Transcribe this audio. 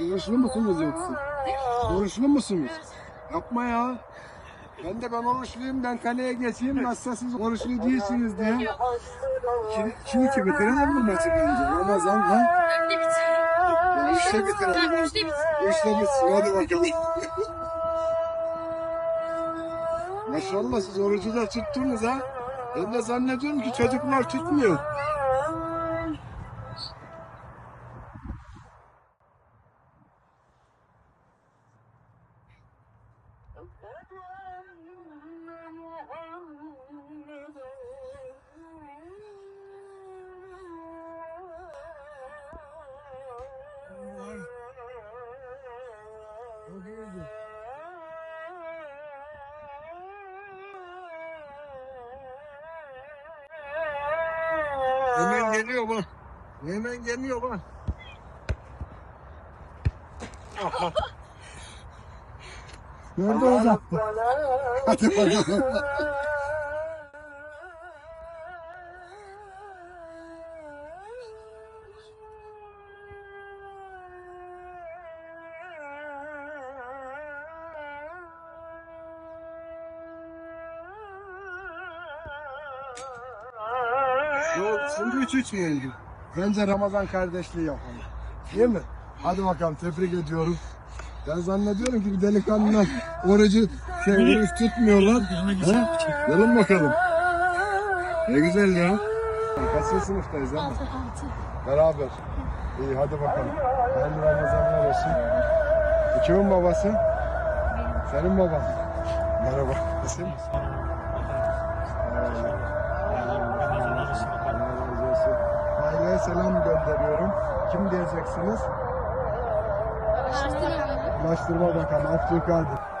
Oruçlu musunuz yoksa? Oruçlu musunuz? Yapma ya. Ben de ben oruçluyum, ben kaleye geçeyim, nasılsa siz oruçlu değilsiniz diye. Şimdi, şimdi ki bitirelim mi maçı bence? Ramazan ha? Önde bitirelim. Ya işte bitirelim. Üçte bitsin. İşte bitsin, hadi bakalım. Maşallah siz orucu da tuttunuz ha. Ben de zannediyorum ki çocuklar tutmuyor. Hemen geliyor bak. Hemen geliyor bak. Nerede hocam? Hadi bakalım. Yok şimdi üç üç mü? Bence Ramazan kardeşliği yapalım. Değil mi? Hadi bakalım tebrik ediyorum. Ben zannediyorum ki bir delikanlılar orucu şey oruç tutmuyorlar. Ha? Gelin bakalım. Ne güzel ya. Kaçıncı sınıftayız ama? Altı altı. Beraber. İyi hadi bakalım. Hayırlı Ramazanlar olsun. Bu kimin babası? Senin baban. Merhaba. İsim? Aileye selam gönderiyorum. Kim diyeceksiniz? Ulaştırma Bakanı Abdülkadir.